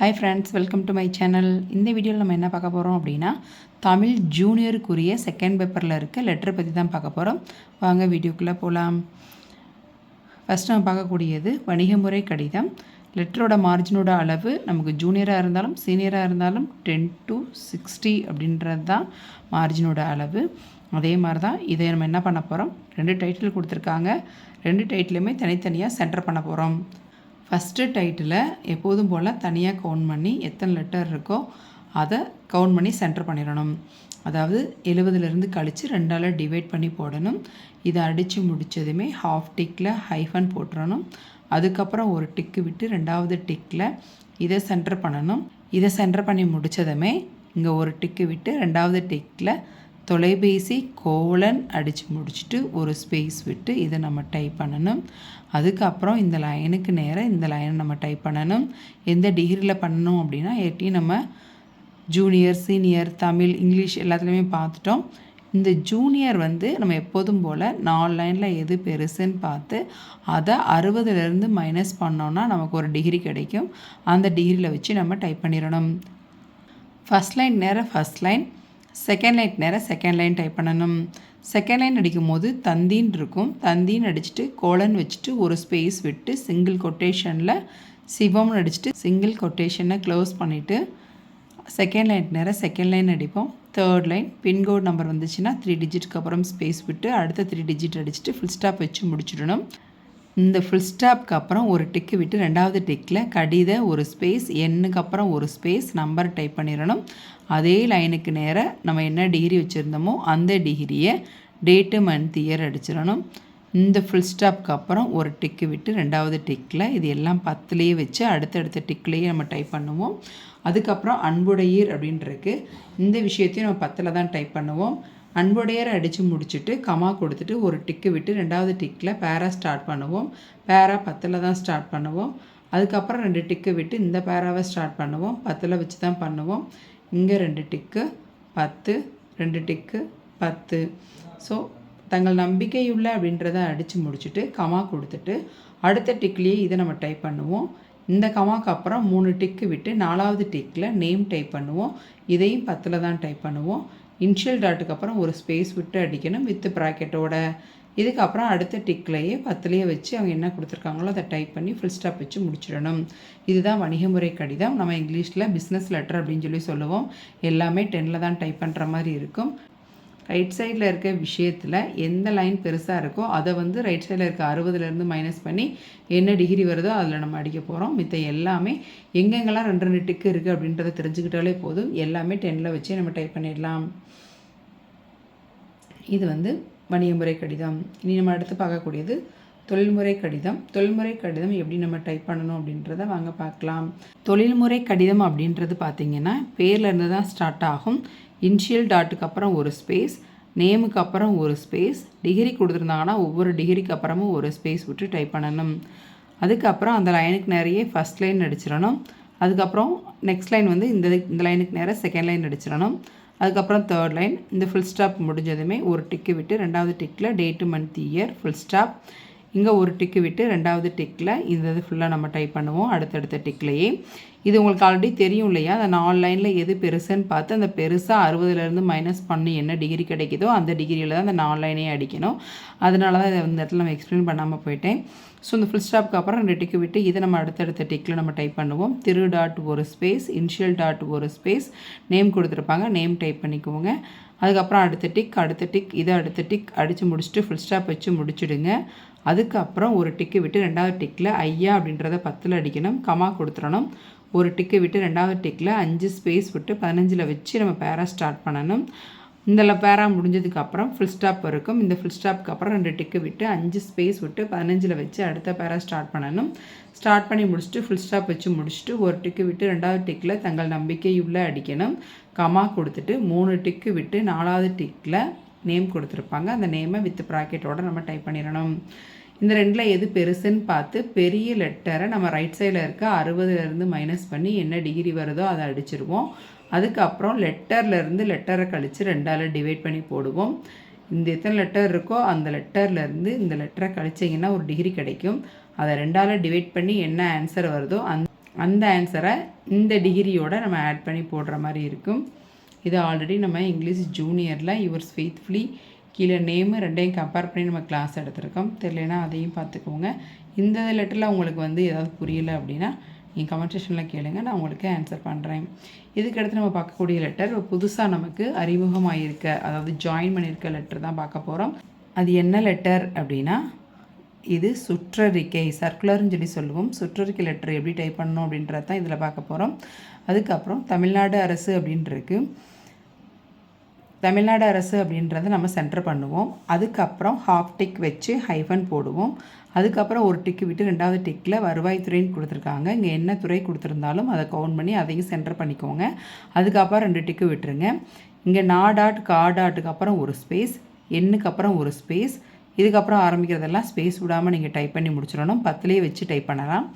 Hi friends welcome to my channel இந்த வீடியோவில் நம்ம என்ன பார்க்க போகிறோம் அப்படின்னா தமிழ் ஜூனியருக்குரிய செகண்ட் பேப்பரில் இருக்க லெட்டரை பற்றி தான் பார்க்க போகிறோம் வாங்க வீடியோக்குள்ளே போகலாம் ஃபஸ்ட் நம்ம பார்க்கக்கூடியது வணிக முறை கடிதம். லெட்டரோட மார்ஜினோட அளவு நமக்கு ஜூனியராக இருந்தாலும் சீனியராக இருந்தாலும் டென் டு சிக்ஸ்டி அப்படின்றது தான் மார்ஜினோட அளவு. அதே மாதிரி தான் இதை நம்ம என்ன பண்ண போகிறோம் ரெண்டு டைட்டில் கொடுத்துருக்காங்க. ரெண்டு டைட்டிலுமே தனித்தனியாக சென்டர் பண்ண போகிறோம் ஃபஸ்ட்டு டைட்டில் எப்போதும் போல் தனியாக கவுண்ட் பண்ணி எத்தனை லெட்டர் இருக்கோ அதை கவுண்ட் பண்ணி சென்டர் பண்ணிடணும். அதாவது எழுபதுலேருந்து கழித்து ரெண்டால் டிவைட் பண்ணி போடணும். இதை அடித்து முடித்ததுமே ஹாஃப் டிக்கில் ஹைஃபன் போட்டுறணும். அதுக்கப்புறம் ஒரு டிக்கு விட்டு ரெண்டாவது டிக்கில் இதை சென்டர் பண்ணணும். இதை சென்டர் பண்ணி முடித்ததுமே இங்கே ஒரு டிக்கு விட்டு ரெண்டாவது டிக்கில் தொலைபேசி கோலன் அடித்து முடிச்சுட்டு ஒரு ஸ்பேஸ் விட்டு இதை நம்ம டைப் பண்ணணும். அதுக்கப்புறம் இந்த லைனுக்கு நேராக இந்த லைனை நம்ம டைப் பண்ணணும். எந்த டிகிரியில் பண்ணணும் அப்படின்னா எட்டி நம்ம ஜூனியர் சீனியர் தமிழ் இங்கிலீஷ் எல்லாத்துலேயுமே பார்த்துட்டோம். இந்த ஜூனியர் வந்து நம்ம எப்போதும் போல் நாலு லைனில் எது பெருசுன்னு பார்த்து அதை அறுபதுலேருந்து மைனஸ் பண்ணோன்னா நமக்கு ஒரு டிகிரி கிடைக்கும். அந்த டிகிரியில் வச்சு நம்ம டைப் பண்ணிடணும். ஃபஸ்ட் லைன் நேராக ஃபஸ்ட் லைன் செகண்ட் லைன் நேரம் செகண்ட் லைன் டைப் பண்ணணும். செகண்ட் லைன் அடிக்கும் போது தந்தின்னு இருக்கும். தந்தின்னு அடிச்சுட்டு கோலன் வச்சுட்டு ஒரு ஸ்பேஸ் விட்டு சிங்கிள் கொட்டேஷனில் சிவம்னு அடிச்சுட்டு சிங்கிள் கொட்டேஷனை க்ளோஸ் பண்ணிவிட்டு செகண்ட் லைன் நேரம் செகண்ட் லைன் அடிப்போம். Third line pin code number வந்துச்சுன்னா த்ரீ டிஜிட்க்கு அப்புறம் ஸ்பேஸ் விட்டு அடுத்த த்ரீ டிஜிட் அடிச்சுட்டு ஃபுல் ஸ்டாப் வச்சு முடிச்சிடணும். இந்த ஃபுல் ஸ்டாப்க்கு அப்புறம் ஒரு டிக்கு விட்டு ரெண்டாவது டிக்கில் கடித ஒரு ஸ்பேஸ் எண்ணுக்கு அப்புறம் ஒரு ஸ்பேஸ் நம்பர் டைப் பண்ணிடணும். அதே லைனுக்கு நேராக நம்ம என்ன டிகிரி வச்சுருந்தோமோ அந்த டிகிரியை டேட்டு மந்த் இயர் அடிச்சிடணும். இந்த ஃபுல் ஸ்டாப்க்கு அப்புறம் ஒரு டிக்கு விட்டு ரெண்டாவது டிக்கில் இது எல்லாம் பத்துலேயே வச்சு அடுத்தடுத்த டிக்லேயே நம்ம டைப் பண்ணுவோம். அதுக்கப்புறம் அன்புடையீர் அப்படின்ட்டுருக்கு இந்த விஷயத்தையும் நம்ம பத்தில் தான் டைப் பண்ணுவோம். அன்புடையரை அடித்து முடிச்சுட்டு கமா கொடுத்துட்டு ஒரு டிக்கு விட்டு ரெண்டாவது டிக்கில் பேரா ஸ்டார்ட் பண்ணுவோம். பேரா பத்தில் தான் ஸ்டார்ட் பண்ணுவோம். அதுக்கப்புறம் ரெண்டு டிக்கு விட்டு இந்த பேராவை ஸ்டார்ட் பண்ணுவோம். பத்தில் வச்சு தான் பண்ணுவோம். இங்கே ரெண்டு டிக்கு பத்து ரெண்டு டிக்கு பத்து. ஸோ தங்கள் நம்பிக்கையுள்ள அப்படின்றத அடித்து முடிச்சுட்டு கமா கொடுத்துட்டு அடுத்த டிக்லேயே இதை நம்ம டைப் பண்ணுவோம். இந்த கமாக்கு அப்புறம் மூணு டிக்கு விட்டு நாலாவது டிக்கில் நேம் டைப் பண்ணுவோம். இதையும் பத்தில் தான் டைப் பண்ணுவோம். இன்ஷியல் டாட்டுக்கு அப்புறம் ஒரு ஸ்பேஸ் விட்டு அடிக்கணும் வித் ப்ராக்கெட்டோட இதுக்கப்புறம் அடுத்த டிக்லேயே பத்துலேயே வச்சு அவங்க என்ன கொடுத்துருக்காங்களோ அதை டைப் பண்ணி ஃபுல் ஸ்டாப் வச்சு முடிச்சிடணும். இதுதான் வணிகமுறை கடிதம். நம்ம இங்கிலீஷில் பிஸ்னஸ் லெட்டர் அப்படின்னு சொல்லி சொல்லுவோம். எல்லாமே டென்னில் தான் டைப் பண்ணுற மாதிரி இருக்கும். ரைட் சைடில் இருக்க விஷயத்தில் எந்த லைன் பெருசாக இருக்கோ அதை வந்து ரைட் சைடில் இருக்க அறுபதுலேருந்து மைனஸ் பண்ணி என்ன டிகிரி வருதோ அதில் நம்ம அடிக்க போகிறோம் மித்த எல்லாமே எங்கெங்கெல்லாம் ரெண்டு ரெண்டு டிக்கு இருக்குது அப்படின்றத தெரிஞ்சுக்கிட்டாலே போதும். எல்லாமே டெனில் வச்சே நம்ம டைப் பண்ணிடலாம். இது வந்து வணிகமுறை கடிதம். இனி நம்ம அடுத்து பார்க்கக்கூடியது தொழில்முறை கடிதம். தொழில்முறை கடிதம் எப்படி நம்ம டைப் பண்ணணும் அப்படின்றத வாங்க பார்க்கலாம். தொழில்முறை கடிதம் அப்படின்றது பார்த்திங்கன்னா பேர்லேருந்து தான் ஸ்டார்ட் ஆகும். இன்ஷியல் டாட்டுக்கு அப்புறம் ஒரு ஸ்பேஸ் நேமுக்கு அப்புறம் ஒரு ஸ்பேஸ் டிகிரி கொடுத்துருந்தாங்கன்னா ஒவ்வொரு டிகிரிக்கு அப்புறமும் ஒரு ஸ்பேஸ் விட்டு டைப் பண்ணணும். அதுக்கப்புறம் அந்த லைனுக்கு நிறைய ஃபஸ்ட் லைன் அடிச்சிடணும் அதுக்கப்புறம் நெக்ஸ்ட் லைன் வந்து இந்த இந்த லைனுக்கு நேராக செகண்ட் லைன் அடிச்சிடணும் அதுக்கப்புறம் தேர்ட் லைன் இந்த ஃபுல் ஸ்டாப் முடிஞ்சதுமே ஒரு டிக்கு விட்டு ரெண்டாவது டிக்கில் date month year full stop இங்கே ஒரு டிக்கு விட்டு ரெண்டாவது டிக்கில் இந்த இது ஃபுல்லாக நம்ம டைப் பண்ணுவோம். அடுத்தடுத்த டிக்லேயே இது உங்களுக்கு ஆல்ரெடி தெரியும் இல்லையா? அந்த நாலு லைனில் எது பெருசுன்னு பார்த்து அந்த பெருசாக அறுபதுலேருந்து மைனஸ் பண்ணி என்ன டிகிரி கிடைக்குதோ அந்த டிகிரியில் தான் அந்த நாலு லைனே அடிக்கணும். அதனால தான் இதை இந்த இடத்துல நம்ம எக்ஸ்பிளைன் பண்ணாமல் போயிட்டேன். ஸோ இந்த ஃபுல் ஸ்டாப்க்கு அப்புறம் ரெண்டு டிக்கு விட்டு இதை நம்ம அடுத்தடுத்த டிக்கில் நம்ம டைப் பண்ணுவோம். திரு டாட் ஒரு ஸ்பேஸ் இன்ஷியல் டாட் ஒரு ஸ்பேஸ் நேம் கொடுத்துருப்பாங்க. நேம் டைப் பண்ணிக்குவோங்க அதுக்கப்புறம் அடுத்த டிக் அடுத்த டிக் இதை அடுத்த டிக் அடித்து முடிச்சுட்டு ஃபுல் ஸ்டாப் வச்சு முடிச்சுடுங்க. அதுக்கப்புறம் ஒரு டிக்கு விட்டு ரெண்டாவது டிக்கில் ஐயா அப்படின்றத பத்தில் அடிக்கணும் கமா கொடுத்துடணும் ஒரு டிக்கு விட்டு ரெண்டாவது டிக்கில் அஞ்சு ஸ்பேஸ் விட்டு பதினஞ்சில் வச்சு நம்ம பேரா ஸ்டார்ட் பண்ணணும். இந்த பேரா முடிஞ்சதுக்கப்புறம் ஃபுல் ஸ்டாப் இருக்கும். இந்த ஃபுல் ஸ்டாப்க்கு அப்புறம் ரெண்டு டிக்கு விட்டு அஞ்சு ஸ்பேஸ் விட்டு பதினஞ்சில் வச்சு அடுத்த பேரா ஸ்டார்ட் பண்ணணும். ஸ்டார்ட் பண்ணி முடிச்சுட்டு ஃபுல் ஸ்டாப் வச்சு முடிச்சுட்டு ஒரு டிக்கு விட்டு ரெண்டாவது டிக்கில் தங்கள் நம்பிக்கையுள்ள அடிக்கணும். கமா கொடுத்துட்டு மூணு டிக்கு விட்டு நாலாவது டிக்கில் நேம் கொடுத்துருப்பாங்க. அந்த நேமை வித் ப்ராக்கெட்டோடு நம்ம டைப் பண்ணிடணும். இந்த ரெண்டில் எது பெருசுன்னு பார்த்து பெரிய லெட்டரை நம்ம ரைட் சைடில் இருக்க அறுபதுலேருந்து மைனஸ் பண்ணி என்ன டிகிரி வருதோ அதை அடிச்சிருவோம். அதுக்கப்புறம் லெட்டர்லேருந்து லெட்டரை கழித்து ரெண்டால் டிவைட் பண்ணி போடுவோம். இந்த எத்தனை லெட்டர் இருக்கோ அந்த லெட்டர்லேருந்து இந்த லெட்டரை கழிச்சிங்கன்னா ஒரு டிகிரி கிடைக்கும். அதை ரெண்டால் டிவைட் பண்ணி என்ன ஆன்சர் வருதோ அந் அந்த ஆன்சரை இந்த டிகிரியோட நம்ம ஆட் பண்ணி போடுற மாதிரி இருக்கும். இது ஆல்ரெடி நம்ம இங்கிலீஷ் ஜூனியரில் யுவர்ஸ் ஃபெய்த்ஃபுல்லி கீழே நேமு ரெண்டையும் கம்பேர் பண்ணி நம்ம கிளாஸ் எடுத்திருக்கோம். தெரியலனா அதையும் பார்த்துக்கோங்க. இந்த லெட்டரில் உங்களுக்கு வந்து ஏதாவது புரியலை அப்படின்னா நீங்கள் கமெண்ட் செஷனில் கேளுங்க. நான் உங்களுக்கு ஆன்சர் பண்ணுறேன் இதுக்கடுத்து நம்ம பார்க்கக்கூடிய லெட்டர் புதுசாக நமக்கு அறிமுகமாகிருக்க அதாவது ஜாயின் பண்ணியிருக்க லெட்டர் தான் பார்க்க போகிறோம் அது என்ன லெட்டர் அப்படின்னா இது சுற்றறிக்கை சர்க்குலர்னு சொல்லி சொல்லுவோம். சுற்றறிக்கை லெட்டர் எப்படி டைப் பண்ணணும் அப்படின்றது தான் இதில் பார்க்க போகிறோம் அதுக்கப்புறம் தமிழ்நாடு அரசு அப்படின்ட்டுருக்கு தமிழ்நாடு அரசு அப்படின்றத நம்ம சென்டர் பண்ணுவோம். அதுக்கப்புறம் ஹாஃப் டிக் வச்சு ஹைஃபன் போடுவோம். அதுக்கப்புறம் ஒரு டிக்கு விட்டு ரெண்டாவது டிக்கில் வருவாய்த்துறைன்னு கொடுத்துருக்காங்க. இங்கே என்ன துறை கொடுத்துருந்தாலும் அதை கவுண்ட் பண்ணி அதையும் சென்டர் பண்ணிக்கோங்க. அதுக்கப்புறம் ரெண்டு டிக்கு விட்டுருங்க. இங்கே நாடாட் காடாட்டுக்கு அப்புறம் ஒரு ஸ்பேஸ் எண்ணுக்கு அப்புறம் ஒரு ஸ்பேஸ் இதுக்கப்புறம் ஆரம்பிக்கிறதெல்லாம் ஸ்பேஸ் விடாமல் நீங்கள் டைப் பண்ணி முடிச்சிடணும். பத்துலேயே வச்சு டைப் பண்ணலாம்.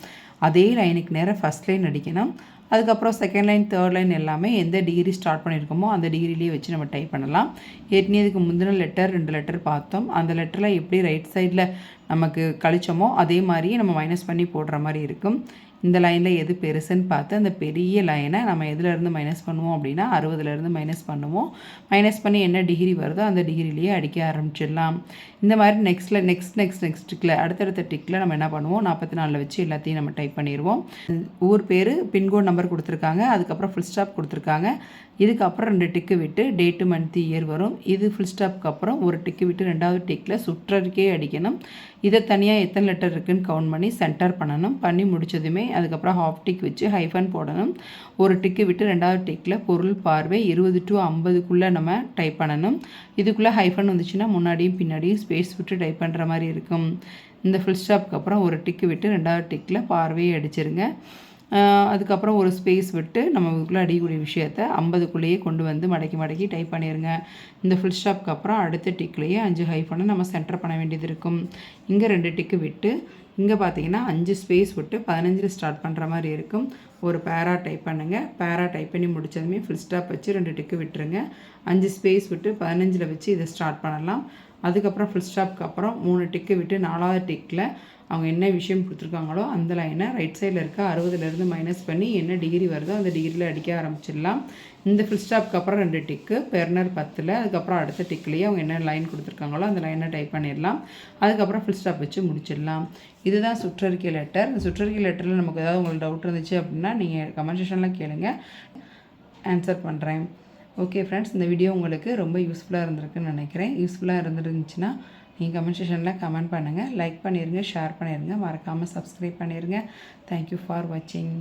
அதே லைனுக்கு நேராக ஃபஸ்ட் லைன் அடிக்கணும். அதுக்கப்புறம் செகண்ட் லைன் தேர்ட் லைன் எல்லாமே எந்த டிகிரி ஸ்டார்ட் பண்ணியிருக்கோமோ அந்த டிகிரிலேயே வச்சு நம்ம டைப் பண்ணலாம். ஏற்கனவே இதுக்கு முந்தின லெட்டர் ரெண்டு லெட்டர் பார்த்தோம். அந்த லெட்டரில் எப்படி ரைட் சைடில் நமக்கு கழிச்சோமோ அதே மாதிரியே நம்ம மைனஸ் பண்ணி போடுற மாதிரி இருக்கும். இந்த லைனில் எது பெருசுன்னு பார்த்து அந்த பெரிய லைனை நம்ம எதுலேருந்து மைனஸ் பண்ணுவோம் அப்படின்னா அறுபதுலேருந்து மைனஸ் பண்ணுவோம். மைனஸ் பண்ணி என்ன டிகிரி வருதோ அந்த டிகிரிலேயே அடிக்க ஆரம்பிச்சிடலாம். இந்த மாதிரி நெக்ஸ்ட்டில் நெக்ஸ்ட் நெக்ஸ்ட் நெக்ஸ்ட் டிக்கில் அடுத்தடுத்த டிக்கில் நம்ம என்ன பண்ணுவோம்? நாற்பத்தி நாலில் வச்சு எல்லாத்தையும் நம்ம டைப் பண்ணிடுவோம். ஊர் பேர் பின்கோட் நம்பர் கொடுத்துருக்காங்க. அதுக்கப்புறம் ஃபுல் ஸ்டாப் கொடுத்துருக்காங்க. இதுக்கப்புறம் ரெண்டு டிக்கு விட்டு டேட்டு மந்த் இயர் வரும். இது ஃபுல் ஸ்டாப்க்கு அப்புறம் ஒரு டிக்கு விட்டு ரெண்டாவது டிக்கில் சுற்றறிக்கே அடிக்கணும். இதை தனியாக எத்தனை லெட்டர் இருக்குதுன்னு கவுண்ட் பண்ணி சென்டர் பண்ணணும். பண்ணி முடிச்சதுமே அதுக்கப்புறம் ஹாஃப் டிக் வச்சு ஹைஃபன் போடணும். ஒரு டிக்கு விட்டு ரெண்டாவது டிக்கில் பொருள் பார்வை இருபது டு ஐம்பதுக்குள்ளே நம்ம டைப் பண்ணணும். இதுக்குள்ளே ஹைஃபன் வந்துச்சுன்னா முன்னாடியும் பின்னாடியும் ஸ்பேஸ் விட்டு டைப் பண்ணுற மாதிரி இருக்கும். இந்த ஃபுல் ஸ்டாப்க்கு அப்புறம் ஒரு டிக்கு விட்டு ரெண்டாவது டிக்கில் பார்வையை அடிச்சிருங்க. அதுக்கப்புறம் ஒரு ஸ்பேஸ் விட்டு நம்ம இதுக்குள்ளே அடிக்கக்கூடிய விஷயத்த ஐம்பதுக்குள்ளேயே கொண்டு வந்து மடக்கி மடக்கி டைப் பண்ணிடுங்க இந்த ஃபுல் ஸ்டாப்க்கு அப்புறம் அடுத்த டிக்லேயே அஞ்சு ஹைஃபனை நம்ம சென்டர் பண்ண வேண்டியது இருக்கும். இங்கே ரெண்டு டிக்கு விட்டு இங்கே பார்த்தீங்கன்னா அஞ்சு ஸ்பேஸ் விட்டு பதினஞ்சில் ஸ்டார்ட் பண்ணுற மாதிரி இருக்கும். ஒரு பேரா டைப் பண்ணுங்கள் பேரா டைப் பண்ணி முடித்ததுமே ஃபுல் ஸ்டாப் வச்சு ரெண்டு டிக்கு விட்டுருங்க. அஞ்சு ஸ்பேஸ் விட்டு பதினஞ்சில் வச்சு இதை ஸ்டார்ட் பண்ணலாம். அதுக்கப்புறம் ஃபுல் ஸ்டாப்க்கு அப்புறம் மூணு டிக்கு விட்டு நாலாவது டிக்கில் அவங்க என்ன விஷயம் கொடுத்துருக்காங்களோ அந்த லைனை ரைட் சைடில் இருக்க அறுபதுலேருந்து மைனஸ் பண்ணி என்ன டிகிரி வருதோ அந்த டிகிரியில் அடிக்க ஆரம்பிச்சிடலாம். இந்த ஃபுல் ஸ்டாப்க்கு அப்புறம் ரெண்டு டிக்கு பெர்னர் பத்தில் அதுக்கப்புறம் அடுத்த டிக்லேயே அவங்க என்ன லைன் கொடுத்துருக்காங்களோ அந்த லைனை டைப் பண்ணிடலாம். அதுக்கப்புறம் ஃபுல் ஸ்டாப் வச்சு முடிச்சிடலாம். இதுதான் சுற்றறிக்கை லெட்டர் இந்த சுற்றறிக்கை லெட்டரில் நமக்கு ஏதாவது உங்களுக்கு டவுட் இருந்துச்சு அப்படின்னா நீங்கள் கமெண்ட் செஷனில் கேளுங்கள் ஆன்சர் பண்ணுறேன் ஓகே ஃப்ரெண்ட்ஸ் இந்த வீடியோ உங்களுக்கு ரொம்ப யூஸ்ஃபுல்லாக இருந்திருக்குன்னு நினைக்கிறேன். யூஸ்ஃபுல்லாக இருந்துருந்துச்சுன்னா நீங்கள் கமெண்ட் செஷனில் கமெண்ட் பண்ணுங்கள் லைக் பண்ணிடுங்க ஷேர் பண்ணிடுங்க மறக்காமல் சப்ஸ்கிரைப் பண்ணிடுங்க தேங்க்யூ ஃபார் வாட்சிங்